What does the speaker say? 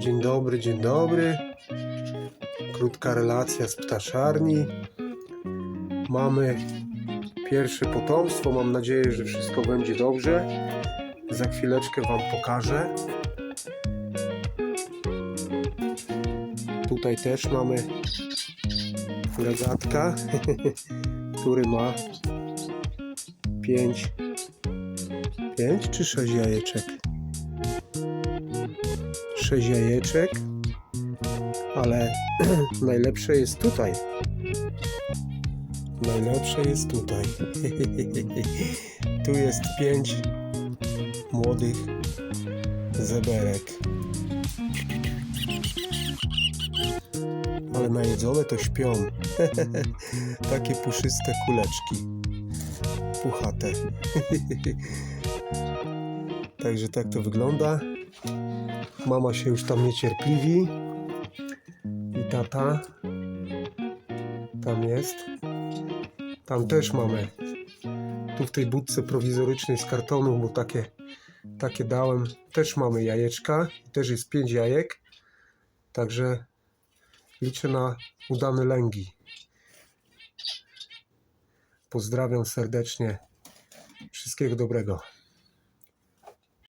Dzień dobry, dzień dobry. Krótka relacja z ptaszarni. Mamy pierwsze potomstwo. Mam nadzieję, że wszystko będzie dobrze. Za chwileczkę Wam pokażę. Tutaj też mamy legatka, który ma 5 5 czy 6 jajeczek? 6 jajeczek, ale najlepsze jest tutaj. Najlepsze jest tutaj. tu jest 5 młodych zeberek. Ale najedzone to śpią. Takie puszyste kuleczki. Puchate. Także tak to wygląda. Mama się już tam niecierpliwi. I tata. Tam jest. Tam też mamy. Tu w tej budce prowizorycznej z kartonu, bo takie, takie dałem. Też mamy jajeczka. Też jest pięć jajek. Także liczę na udane lęgi. Pozdrawiam serdecznie. Wszystkiego dobrego.